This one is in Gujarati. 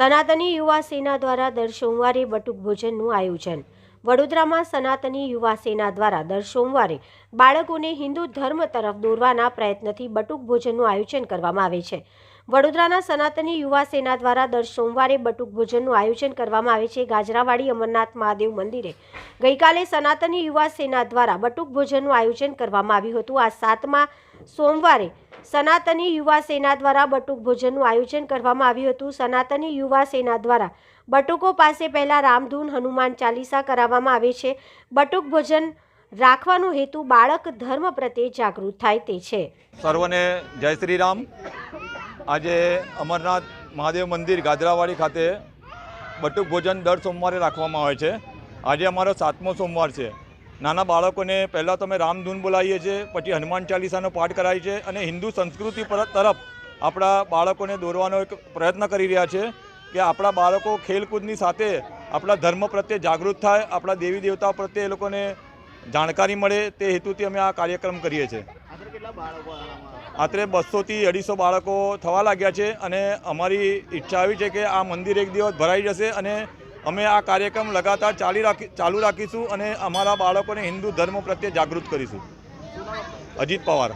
સનાતની યુવા સેના દ્વારા દર સોમવારે બટુક ભોજનનું આયોજન. વડોદરામાં સનાતની યુવા સેના દ્વારા દર સોમવારે બાળકોને હિન્દુ ધર્મ તરફ દોરવાના પ્રયત્નથી બટુક ભોજનનું આયોજન કરવામાં આવે છે. વડોદરાના સનાતની યુવા સેના દ્વારા દર સોમવારે બટુક ભોજનનું આયોજન કરવામાં આવે છે. ગાજરાવાડી અમરનાથ મહાદેવ મંદિરે ગઈકાલે સનાતની યુવા સેના દ્વારા બટુક ભોજનનું આયોજન કરવામાં આવ્યું હતું. આ સાતમા સોમવારે સનાતની યુવા સેના દ્વારા બટુક ભોજનનું આયોજન કરવામાં આવ્યું હતું. સનાતની યુવા સેના દ્વારા બટુકો પાસે પહેલાં રામધૂન હનુમાન ચાલીસા કરાવવામાં આવે છે. બટુક ભોજન રાખવાનો હેતુ બાળક ધર્મ પ્રત્યે જાગૃત થાય તે છે. સર્વને જય શ્રી રામ. આજે અમરનાથ મહાદેવ મંદિર ગાજરાવાડી ખાતે બટુક ભોજન દર સોમવારે રાખવામાં આવે છે. આજે અમારો સાતમો સોમવાર છે. નાના બાળકોને પહેલાં તો અમે રામધૂન બોલાવીએ છીએ પછી હનુમાન ચાલીસાનો પાઠ કરાવીએ છીએ અને હિન્દુ સંસ્કૃતિ પર તરફ આપણા બાળકોને દોરવાનો એક પ્રયત્ન કરી રહ્યા છે કે આપણા બાળકો ખેલકૂદની સાથે આપણા ધર્મ પ્રત્યે જાગૃત થાય આપણા દેવી દેવતા પ્રત્યે એ લોકોને જાણકારી મળે તે હેતુથી અમે આ કાર્યક્રમ કરીએ છીએ. આશરે બસોથી અઢીસો બાળકો થવા લાગ્યા છે અને અમારી ઈચ્છા આવી છે કે આ મંદિર એક દિવસ ભરાઈ જશે અને અમે આ કાર્યક્રમ લગાતાર ચાલી રાખી, ચાલુ રાખીશું અને અમારા બાળકોને હિન્દુ ધર્મ પ્રત્યે જાગૃત કરીશું. અજીત પવાર.